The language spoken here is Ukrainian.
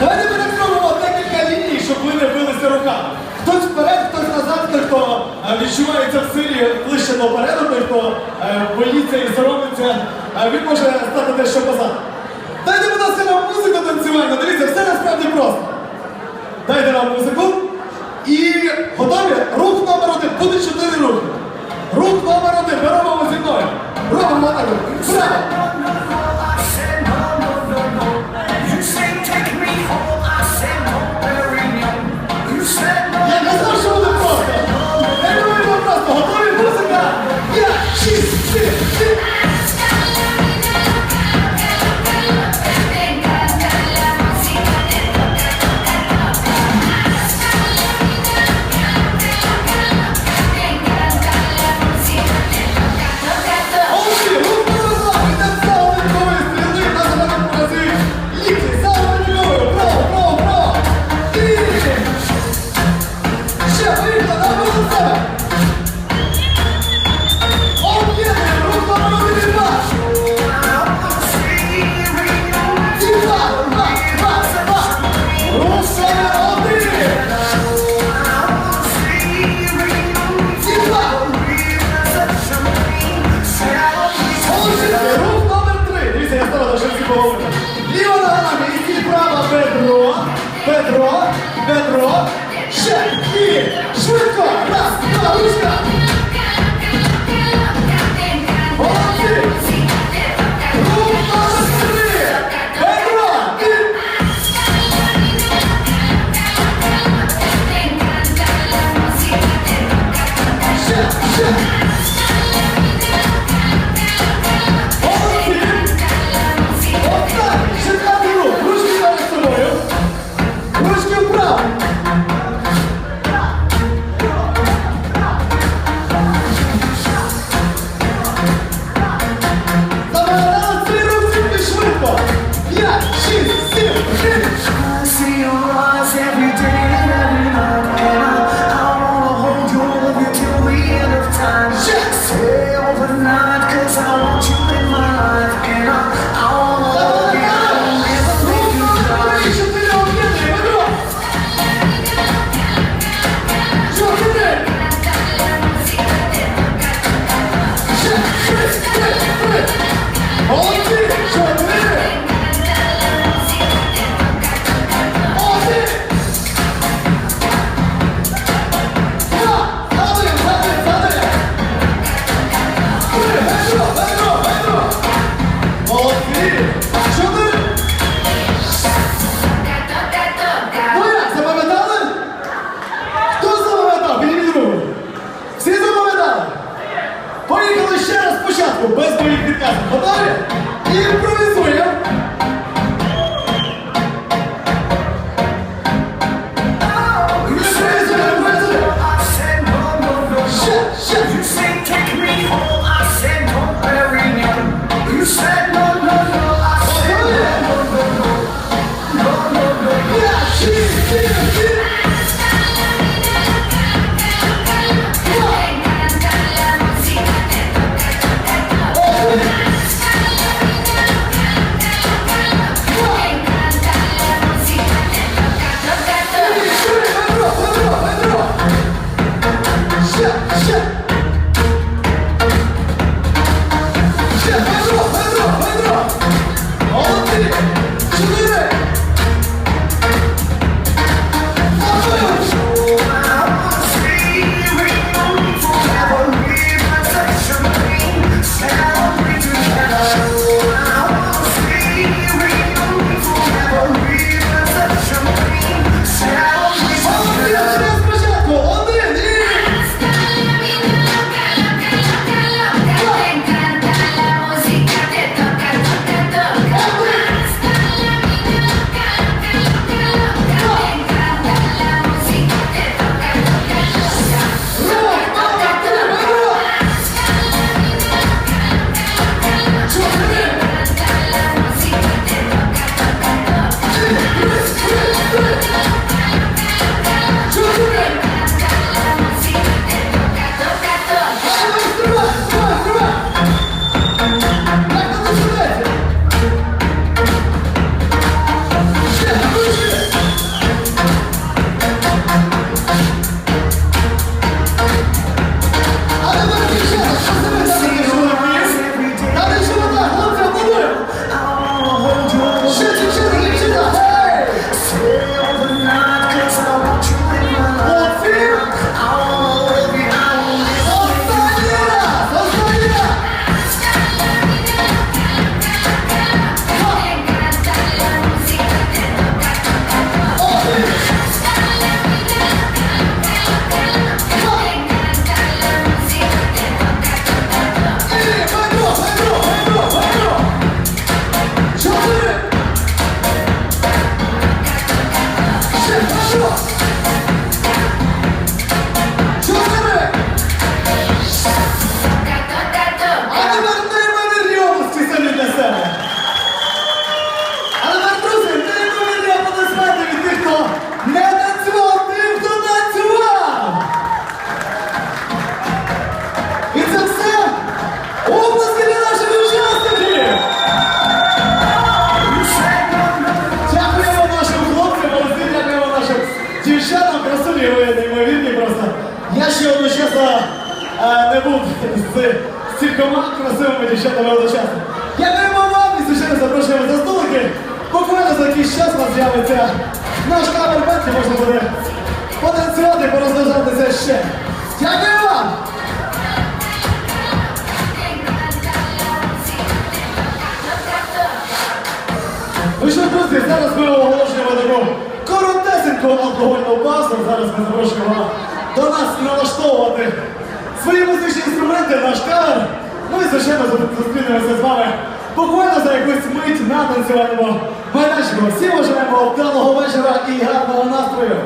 Давайте перекрутимо декілька ліній, щоб ви не билися руками. Хтось вперед, хтось назад, той, хто е, відчувається в силі ближче до переду, той, хто е, боїться і соромиться, він може стати дещо позад. Дайте, будь ласка, нам музику танцювальну, дивіться, все насправді просто. Дайте нам музику. Красивими дівчатами одночасно. Дякуємо вам і звичайно запрошуємо за столики. Буквально за якийсь час нас з'явиться наш камер бенд, можна буде потанцювати, порозважатися ще. Дякую вам! Ну що, друзі, зараз ми оголошуємо таку коротесеньку алкогольну базу. Зараз ми запрошуємо до нас налаштовувати свої музичні інструменти, наш кавер. Ну і звичайно зустрінемося з вами буквально за якусь мить на танцювальному майданчику. Всім бажаємо вдалого вечора і гарного настрою.